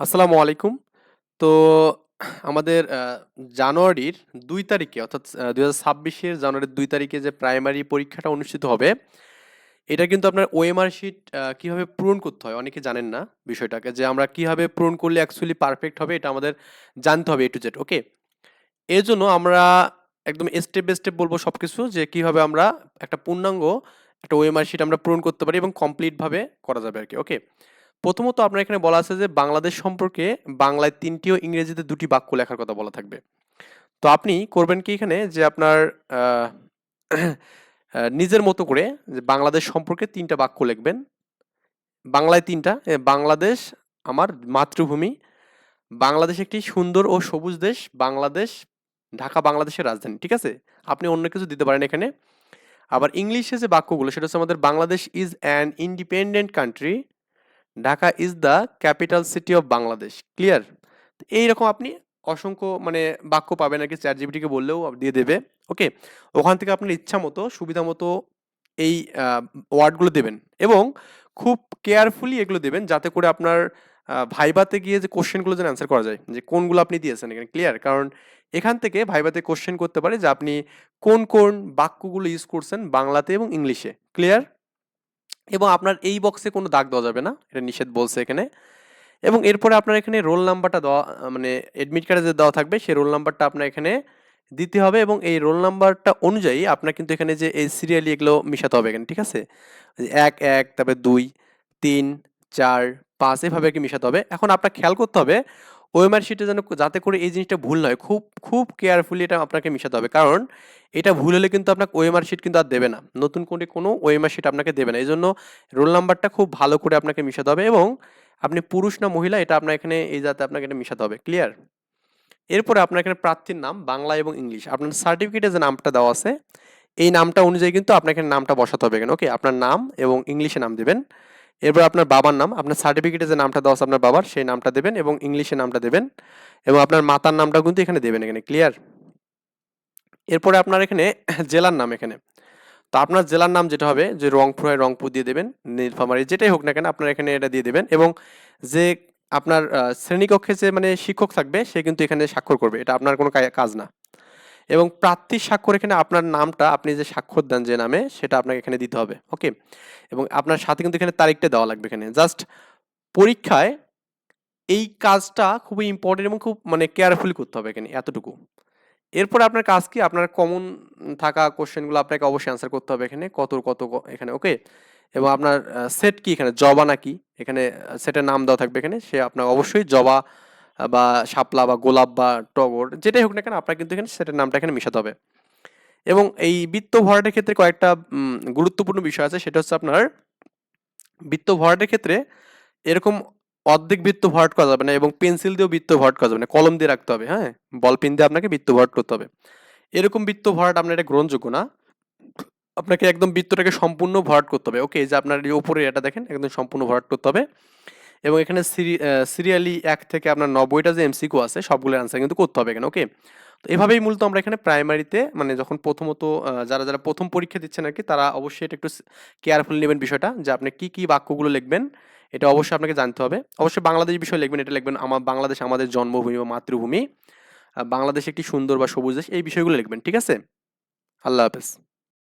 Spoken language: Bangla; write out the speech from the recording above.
আসসালামু আলাইকুম। তো আমাদের জানুয়ারির দুই তারিখে অর্থাৎ আ ২০২৬ এর জানুয়ারির দুই তারিখে যে প্রাইমারি পরীক্ষাটা অনুষ্ঠিত হবে, এটা কিন্তু আপনার ওএমআর শিট কীভাবে পূরণ করতে হয় অনেকে জানেন না বিষয়টাকে যে আমরা কীভাবে পূরণ করলে অ্যাকচুয়ালি পারফেক্ট হবে এটা আমাদের জানতে হবে এ টু জেড ওকে? এর জন্য আমরা একদম স্টেপ বাই স্টেপ বলব সব কিছু যে কীভাবে আমরা একটা পূর্ণাঙ্গ একটা ওএমআর শিট আমরা পূরণ করতে পারি এবং কমপ্লিটভাবে করা যাবে আর কি ওকে? প্রথমত আপনার এখানে বলা আছে যে বাংলাদেশ সম্পর্কে বাংলায় ৩ টি ও ইংরেজিতে দুটি বাক্য লেখার কথা বলা থাকবে। তো আপনি করবেন কি এখানে যে আপনার নিজের মতো করে যে বাংলাদেশ সম্পর্কে ৩ টা বাক্য লিখবেন। বাংলায় তিনটা বাংলাদেশ আমার মাতৃভূমি, বাংলাদেশ একটি সুন্দর ও সবুজ দেশ, বাংলাদেশ ঢাকা বাংলাদেশের রাজধানী। ঠিক আছে? আপনি অন্য কিছু দিতে পারেন এখানে। আবার ইংলিশে যে বাক্যগুলো সেটা হচ্ছে আমাদের Bangladesh is an independent country, Dhaka is the capital city of Bangladesh. Clear? এইরকম আপনি অসংখ্য মানে বাক্য পাবেন আরকি ChatGPT জিবিটিকে বললেও দিয়ে দেবে। ওকে? ওখান থেকে আপনার ইচ্ছামতো সুবিধামতো এই ওয়ার্ডগুলো দেবেন এবং খুব কেয়ারফুলি এগুলো দেবেন যাতে করে আপনার আ ভাইভাতে গিয়ে যে কোয়েশ্চেনগুলো যেন অ্যান্সার করা যায়। যে কোনগুলো আপনি দিয়েছেন এখানে ক্লিয়ার? কারণ এখান থেকে ভাইভাতে কোশ্চেন করতে পারে যে আপনি কোন, কোন বাক্যগুলো ইউজ করছেন বাংলাতে এবং ইংলিশে। ক্লিয়ার? এবং আপনার এই বক্সে কোনো দাগ দেওয়া যাবে না। এটা নিষেধ বলছে এখানে। এবং এরপরে আপনার এখানে রোল নাম্বারটা দেওয়া মানে এডমিট কার্ডে যে দেওয়া থাকবে সেই রোল নাম্বারটা আপনার এখানে দিতে হবে এবং এই রোল নাম্বারটা অনুযায়ী আপনার কিন্তু এখানে যে এই সিরিয়ালি এগুলো মিশাতে হবে এখানে। ঠিক আছে? ১, ১ তারপরে ২, ৩, ৪, ৫ এভাবে কি মিশাতে হবে। এখন আপনার খেয়াল করতে হবে ওএমআর শিটে যেন যাতে করে এই জিনিসটা ভুল নয় খুব, খুব কেয়ারফুলি এটা আপনাকে মিশাতে হবে। কারণ এটা ভুল হলে কিন্তু আপনাকে ওএমআর শিট কিন্তু আর দেবে না। নতুন করে কোনো ওএমআর শিট আপনাকে দেবে না। এই জন্য রোল নাম্বারটা খুব ভালো করে আপনাকে মিশাতে হবে এবং আপনি পুরুষ না মহিলা এটা আপনার এখানে এই যাতে আপনাকে এটা মিশাতে হবে। ক্লিয়ার? এরপরে আপনার এখানে প্রার্থীর নাম বাংলা এবং ইংলিশ। আপনার সার্টিফিকেটে যে নামটা দেওয়া আছে, এই নামটা অনুযায়ী কিন্তু এখানে নামটা বসাতে হবে এখানে। ওকে? আপনার নাম এবং ইংলিশে নাম দিবেন। এরপর আপনার বাবার নাম, আপনার সার্টিফিকেটে যে নামটা দেওয়া আপনার বাবার সেই নামটা দেবেন এবং ইংলিশে নামটা দেবেন এবং আপনার মাতার নামটা কিন্তু এখানে দেবেন এখানে। ক্লিয়ার? এরপরে আপনার এখানে জেলার নাম এখানে। তো আপনার জেলার নাম যেটা হবে যে রংপুর হয় রংপুর দিয়ে দেবেন। নীলফামারি যেটাই হোক না কেন আপনার এখানে এটা দিয়ে দেবেন এবং যে আপনার শ্রেণীকক্ষে যে মানে শিক্ষক থাকবে সে কিন্তু এখানে স্বাক্ষর করবে। এটা আপনার কোনো কাজ না। এবং প্রার্থীর স্বাক্ষর এখানে আপনার নামটা আপনি যে স্বাক্ষর দেন যে নামে সেটা আপনাকে এখানে দিতে হবে। ওকে? এবং আপনার সাথে কিন্তু এখানে তারিখটা দেওয়া লাগবে এখানে। জাস্ট পরীক্ষায় এই কাজটা খুবই ইম্পোর্টেন্ট এবং খুব মানে কেয়ারফুলি করতে হবে এখানে এতটুকু। এরপরে আপনার কাজ কি? আপনার কমন থাকা কোয়েশ্চেনগুলো আপনাকে অবশ্যই অ্যান্সার করতে হবে এখানে। কত, কত এখানে ওকে? এবং আপনার সেট কি এখানে জবা নাকি? এখানে সেটের নাম দেওয়া থাকবে এখানে। সে আপনার অবশ্যই জবা বা শাপলা বা গোলাপ বা টগর যেটাই হোক না কেন আপনার কিন্তু এখানে সেটার নামটা এখানে মিশাতে হবে। এবং এই বৃত্ত ভরাটের ক্ষেত্রে কয়েকটা গুরুত্বপূর্ণ বিষয় আছে সেটা হচ্ছে আপনার বৃত্ত ভরাটের ক্ষেত্রে এরকম অর্ধেক বৃত্ত ভরাট করা যাবে না এবং পেন্সিল দিয়েও বৃত্ত ভরাট করা যাবে না। কলম দিয়ে রাখতে হবে, হ্যাঁ? বল পেন দিয়ে আপনাকে বৃত্ত ভরাট করতে হবে। এরকম বৃত্ত ভরাট আপনার এটা গ্রহণযোগ্য না। আপনাকে একদম বৃত্তটাকে সম্পূর্ণ ভরাট করতে হবে। ওকে? যে আপনার এই উপরের এটা দেখেন একদম সম্পূর্ণ ভরাট করতে হবে। এবং এখানে সিরি সিরিয়ালি এক থেকে আপনার ৯০ টা যে এমসিকিউ আছে সবগুলোর অ্যান্সার কিন্তু করতে হবে এখানে। ওকে? তো এভাবেই মূলত আমরা এখানে প্রাইমারিতে মানে যখন প্রথমত যারা, যারা প্রথম পরীক্ষা দিচ্ছেন আর কি তারা অবশ্যই এটা একটু কেয়ারফুল নেবেন বিষয়টা যে আপনি কি, কি বাক্যগুলো লিখবেন এটা অবশ্যই আপনাকে জানতে হবে। অবশ্যই বাংলাদেশ বিষয় লিখবেন। এটা লিখবেন আমার বাংলাদেশ আমাদের জন্মভূমি বা মাতৃভূমি। বাংলাদেশ একটি সুন্দর বা সবুজ দেশ এই বিষয়গুলো লিখবেন। ঠিক আছে? আল্লাহ হাফেজ।